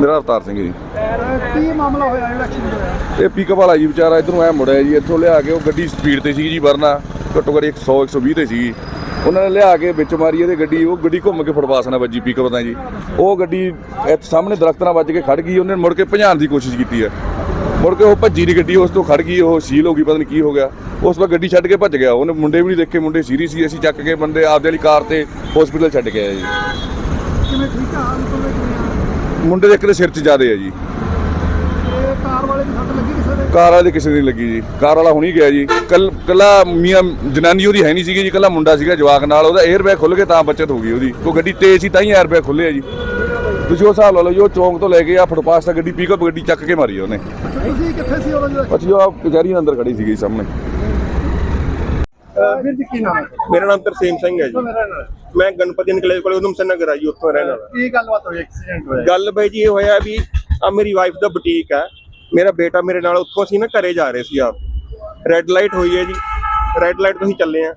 ਮੇਰਾ ਅਵਤਾਰ ਸਿੰਘ ਜੀ। ਕੀ ਮਾਮਲਾ ਹੋਇਆ ਜਿਹੜਾ ਐਕਸੀਡੈਂਟ ਹੋਇਆ? ਇਹ ਪਿਕਅਪ ਵਾਲਾ ਜੀ ਵਿਚਾਰਾ ਇਧਰੋਂ ਐ ਮੁੜਿਆ ਜੀ ਇੱਥੋਂ ਲਿਆ ਕੇ ਉਹ ਗੱਡੀ ਸਪੀਡ ਤੇ ਸੀਗੀ ਜੀ ਵਰਨਾ ਘੱਟੋ ਘੱਟ 100 120 ਤੇ ਸੀਗੀ। ਉਹਨਾਂ ਨੇ ਲਿਆ ਕੇ ਵਿੱਚ ਮਾਰੀ ਇਹਦੇ ਗੱਡੀ ਉਹ ਗੱਡੀ ਘੁੰਮ ਕੇ ਫੁੱਟਪਾਥ ਨਾਲ ਵੱਜੀ ਪਿਕਅਪ ਤਾਂ ਜੀ। ਉਹ ਗੱਡੀ ਇੱਥੇ ਸਾਹਮਣੇ ਦਰਖਤ ਨਾਲ ਵੱਜ ਕੇ ਖੜ ਗਈ ਉਹਨੇ ਮੁੜ ਕੇ ਭਜਾਉਣ ਦੀ ਕੋਸ਼ਿਸ਼ ਕੀਤੀ ਹੈ ਮੁੜ ਕੇ ਉਹ ਭੱਜੀ ਦੀ ਗੱਡੀ ਉਸ ਤੋਂ ਖੜ ਗਈ ਉਹ ਸੀਲ ਹੋ ਗਈ ਪਤਾ ਨਹੀਂ ਕੀ ਹੋ ਗਿਆ। ਉਸ ਵਾਰ ਗੱਡੀ ਛੱਡ ਕੇ ਭੱਜ ਗਿਆ। ਉਹਨੇ ਮੁੰਡੇ ਵੀ ਨਹੀਂ ਦੇਖੇ ਮੁੰਡੇ ਸੀਰੀਅਸ ਸੀ ਅਸੀਂ ਚੱਕ ਕੇ ਬੰਦੇ ਆਪਦੇ ਵਾਲੀ ਕਾਰ ਤੇ ਹਸਪੀਟਲ ਛੱਡ ਕੇ ਆਏ ਜੀ। ਕਿਵੇਂ ਠੀਕ ਆ? ਮੁੰਡੇ ਦੇ ਇੱਕ ਦੇ ਸਿਰ 'ਚ ਜ਼ਿਆਦੇ ਆ ਜੀ। ਕਾਰ ਵਾਲੇ ਦੀ ਸੱਟ ਲੱਗੀ ਕਿਸੇ ਦੇ? ਕਾਰ ਵਾਲੇ ਕਿਸੇ ਦੀ ਨਹੀਂ ਲੱਗੀ ਜੀ। ਕਾਰ ਵਾਲਾ ਹੁਣੀ ਗਿਆ ਜੀ। ਕੱਲ ਕੱਲਾ ਮੀਆਂ ਜਨਾਨੀ ਉਹਦੀ ਹੈ ਨਹੀਂ ਸੀਗੀ ਜੀ। ਕੱਲਾ ਮੁੰਡਾ ਸੀਗਾ ਜਵਾਕ ਨਾਲ। ਉਹਦਾ 에ਅਰ ਬੈਗ ਖੁੱਲ ਕੇ ਤਾਂ ਬਚਤ ਹੋ ਗਈ ਉਹਦੀ। ਉਹ ਗੱਡੀ ਤੇਜ਼ ਸੀ ਤਾਂ ਹੀ 에ਅਰ ਬੈਗ ਖੁੱਲਿਆ ਜੀ। ਤੁਸੀਂ ਉਹ ਹਿਸਾਬ ਲਾ ਲਓ ਜੀ ਉਹ ਚੌਂਕ ਤੋਂ ਲੈ ਕੇ ਆ ਫੁੱਟਪਾਥ ਤੱਕ ਗੱਡੀ ਪਿਕਅਪ ਗੱਡੀ ਚੱਕ ਕੇ ਮਾਰੀ ਉਹਨੇ। ਤੁਸੀਂ ਕਿੱਥੇ ਸੀ ਜਦੋਂ? ਅਸੀਂ ਉਹ ਕਚਹਿਰੀ ਦੇ ਅੰਦਰ ਖੜੀ ਸੀਗੀ ਸਾਹਮਣੇ। ਵੀਰ ਜੀ ਕੀ ਨਾਮ ਹੈ? ਮੇਰਾ ਨਾਮ ਤਰਸੇਮ ਸਿੰਘ ਹੈ ਜੀ। ਮੈਂ ਗਣਪਤੀ ਨਿਕਲੇ ਕੋਲੇ ਉਦਮ ਨਗਰ ਆ ਜੀ ਉੱਥੋਂ ਰਹਿਣ ਵਾਲਾ। ਕੀ ਗੱਲਬਾਤ ਹੋਈ ਐਕਸੀਡੈਂਟ ਹੋਇਆ? ਗੱਲ ਬਈ ਜੀ ਇਹ ਹੋਇਆ ਵੀ ਆ ਮੇਰੀ ਵਾਈਫ ਦਾ ਬੁਟੀਕ ਹੈ। ਮੇਰਾ ਬੇਟਾ ਮੇਰੇ ਨਾਲ ਉੱਥੋਂ ਅਸੀਂ ਨਾ ਘਰੇ ਜਾ ਰਹੇ ਸੀ ਆਪ। ਰੈੱਡ ਲਾਈਟ ਹੋਈ ਹੈ ਜੀ। ਰੈੱਡ ਲਾਈਟ ਤੋਂ ਚੱਲੇ ਆ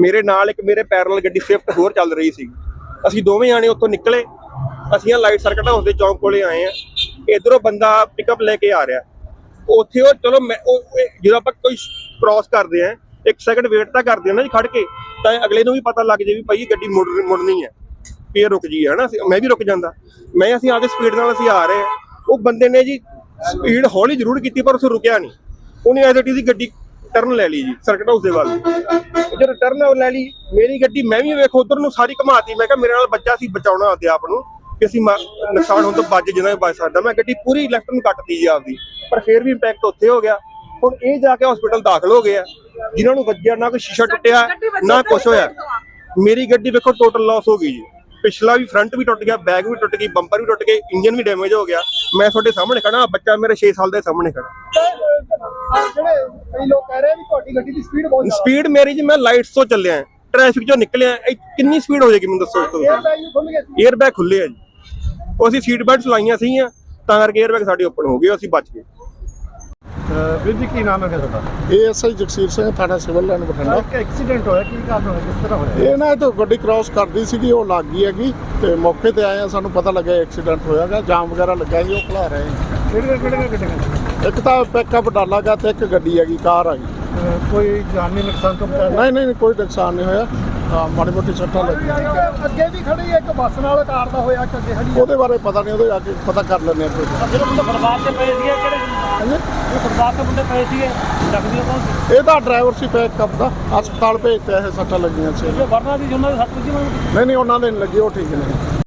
ਮੇਰੇ ਨਾਲ ਇੱਕ ਮੇਰੇ ਪੈਰਲਲ ਗੱਡੀ ਸਵਿਫਟ ਹੋਰ ਚੱਲ ਰਹੀ ਸੀ। ਅਸੀਂ ਦੋਵੇਂ ਜਾਣੇ ਉੱਥੋਂ ਨਿਕਲੇ। ਅਸੀਂ ਆ ਲਾਈਟ ਸਰਕਟ ਹਾਊਸ ਦੇ ਚੌਂਕ ਕੋਲੇ ਆਏ ਆ ਇਧਰੋਂ ਬੰਦਾ ਪਿਕਅਪ ਲੈ ਕੇ ਆ ਰਿਹਾ। ਉੱਥੇ ਉਹ ਚਲੋ ਮੈਂ ਜਦੋਂ ਆਪਾਂ ਕੋਈ ਕ੍ਰਾਸ ਕਰਦੇ ਆ ਇੱਕ ਸੈਕਿੰਡ ਵੇਟ ਤਾਂ ਕਰਦੇ ਆ ਨਾ ਜੀ ਖੜ ਕੇ, ਤਾਂ ਅਗਲੇ ਨੂੰ ਵੀ ਪਤਾ ਲੱਗ ਜੇ ਵੀ ਭਾਈ ਗੱਡੀ ਮੁੜ ਮੁੜਨੀ ਹੈ। ਵੀ ਰੁਕ ਜੀ ਹੈ ਨਾ ਮੈਂ ਵੀ ਰੁਕ ਜਾਂਦਾ। ਮੈਂ ਅਸੀਂ ਆਪਦੇ ਸਪੀਡ ਨਾਲ ਅਸੀਂ ਆ ਰਹੇ ਉਹ ਬੰਦੇ ਨੇ ਜੀ ਸਪੀਡ ਹੌਲੀ ਜ਼ਰੂਰ ਕੀਤੀ, ਪਰ ਉਸ ਰੁਕਿਆ ਨਹੀਂ। ਉਹਨੇ ਐਜ਼ ਦੀ ਗੱਡੀ ਟਰਨ ਲੈ ਲਈ ਜੀ ਸਰਕਟ ਹਾਊਸ ਦੇ ਵੱਲ। ਜਦੋਂ ਟਰਨ ਲੈ ਲਈ, ਮੇਰੀ ਗੱਡੀ ਮੈਂ ਵੀ ਵੇਖੋ ਉਧਰ ਨੂੰ ਸਾਰੀ ਘਮਾਤੀ। ਮੈਂ ਕਿਹਾ ਮੇਰੇ ਨਾਲ ਬੱਚਾ ਸੀ, ਬਚਾਉਣਾ ਆਪਦੇ ਆਪ ਨੂੰ ਕਿ ਅਸੀਂ ਨੁਕਸਾਨ ਹੋਣ ਤੋਂ ਬਚ ਜਿੰਨਾ ਵੀ ਬਚ ਸਕਦਾ। ਮੈਂ ਗੱਡੀ ਪੂਰੀ ਲੈਫਟ ਨੂੰ ਕੱਟਤੀ ਜੀ ਆਪਦੀ। ਪਰ ਫਿਰ ਵੀ ਇੰਪੈਕਟ ਉੱਥੇ ਹੋ ਗਿਆ। ਹੁਣ ਇਹ ਜਾ ਕੇ ਹਸਪੀਟਲ ਦਾਖਲ ਹੋ ਗਿਆ ਜਿਨ੍ਹਾਂ ਨੂੰ ਵੱਜਿਆ ਨਾ ਕੋਈ ਸ਼ੀਸ਼ਾ ਟੁੱਟਿਆ ਨਾ ਕੁਝ ਹੋਇਆ। ਮੇਰੀ ਗੱਡੀ ਵੇਖੋ ਟੋਟਲ ਲਾਸ ਹੋ ਗਈ ਜੀ। ਪਿਛਲਾ ਵੀ ਫਰੰਟ ਵੀ ਟੁੱਟ ਗਿਆ ਬੈਕ ਵੀ ਟੁੱਟ ਗਈ ਬੰਪਰ ਵੀ ਟੁੱਟ ਗਏ ਇੰਜਨ ਵੀ ਡੈਮੇਜ ਹੋ ਗਿਆ। ਮੈਂ ਤੁਹਾਡੇ ਸਾਹਮਣੇ ਖੜਾ ਬੱਚਾ ਮੇਰੇ 6 ਸਾਲ ਦੇ ਸਾਹਮਣੇ ਖੜਾ ਸਪੀਡ ਮੇਰੀ ਜੀ ਮੈਂ ਲਾਈਟਸ ਤੋਂ ਚੱਲਿਆ ਟ੍ਰੈਫਿਕ ਚੋਂ ਨਿਕਲਿਆ ਕਿੰਨੀ ਸਪੀਡ ਹੋ ਜਾਏਗੀ ਮੈਨੂੰ ਦੱਸੋ ਏਅਰ ਬੈਗ ਖੁੱਲੇ ਆ ਜੀ। ਉਹ ਅਸੀਂ ਸੀਟ ਬੈਲਟ ਲਾਈਆਂ ਸੀਗੀਆਂ ਤਾਂ ਕਰਕੇ 에ਅਰ ਬੈਗ ਸਾਡੇ ਓਪਨ ਹੋ ਗਏ ਅਸੀਂ ਬਚ ਗਏ। ਵੀਰ ਜੀ ਕੀ ਨਾਮ ਹੈ ਤੁਹਾਡਾ? ਏਐਸਆਈ ਜਗਸੀਰ ਸਿੰਘ ਥਾਣਾ ਸਿਵਲ ਲਾਈਨ ਬਠਿੰਡਾ। ਇੱਕ ਐਕਸੀਡੈਂਟ ਹੋਇਆ ਕੀ ਕਾਰਨ ਹੋਇਆ ਕਿਸ ਤਰ੍ਹਾਂ ਹੋਇਆ? ਇਹ ਨਾ ਇਹ ਤੋਂ ਗੱਡੀ ਕ੍ਰਾਸ ਕਰਦੀ ਸੀਗੀ ਉਹ ਲੱਗ ਗਈ ਹੈਗੀ ਤੇ ਮੌਕੇ ਤੇ ਆਏ ਆ ਸਾਨੂੰ ਪਤਾ ਲੱਗਾ ਐਕਸੀਡੈਂਟ ਹੋਇਆਗਾ ਜਾਮ ਵਗੈਰਾ ਲੱਗਾ ਸੀ ਉਹ ਖਲਾ ਰਹੇ। ਕਿਹੜੇ ਕਿਹੜੇ ਗੱਡੀਆਂ? ਇੱਕ ਤਾਂ ਪਿਕਅਪ ਡਾਲਾਗਾ ਤੇ ਇੱਕ ਗੱਡੀ ਹੈਗੀ ਕਾਰ ਹੈਗੀ। ਅਹ ਕੋਈ ਜਾਨੀ ਨੁਕਸਾਨ ਤੋਂ ਬਚਾਇਆ ਨਹੀਂ ਨਹੀਂ ਨਹੀਂ, ਕੋਈ ਨੁਕਸਾਨ ਨਹੀਂ ਹੋਇਆ। ਹਾਂ ਮਾੜੀ ਮੋਟੀ ਸੱਟਾਂ ਲੱਗੀਆਂ। ਅੱਗੇ ਵੀ ਖੜੀ ਇੱਕ ਬੱਸ ਨਾਲ ਕਾਰ ਦਾ ਹੋਇਆ ਕਿ ਅੱਗੇ ਖੜੀ ਉਹਦੇ ਬਾਰੇ ਪਤਾ ਨਹੀਂ ਉਹਦੇ ਆ ਕੇ ਪਤਾ ਕਰ ਲੈਂਦੇ ਆ ਕੋਈ। ਜਿਹੜੇ ਮੁੰਡੇ ਬਰਬਾਦ ਤੇ ਪਏ ਸੀਗੇ ਕਿਹੜੇ ਹਾਂਜੀ? ਉਹ ਬਰਬਾਦ ਤੇ ਮੁੰਡੇ ਪਏ ਸੀਗੇ ਲੱਗਦੀ ਕੌਣ ਸੀ? ਇਹ ਤਾਂ ਡਰਾਈਵਰ ਸੀ ਪਿਕਅਪ ਦਾ ਹਸਪਤਾਲ ਭੇਜਤੇ ਇਹ ਸੱਟਾਂ ਲੱਗੀਆਂ ਸੀ। ਜੋ ਵਰਨਾ ਦੀ ਜਿਹਨਾਂ ਦੇ ਸੱਤ ਵਜੇ ਨਹੀਂ ਨਹੀਂ ਉਹਨਾਂ ਦੇ ਨਹੀਂ ਲੱਗੀ ਉਹ ਠੀਕ ਨੇ।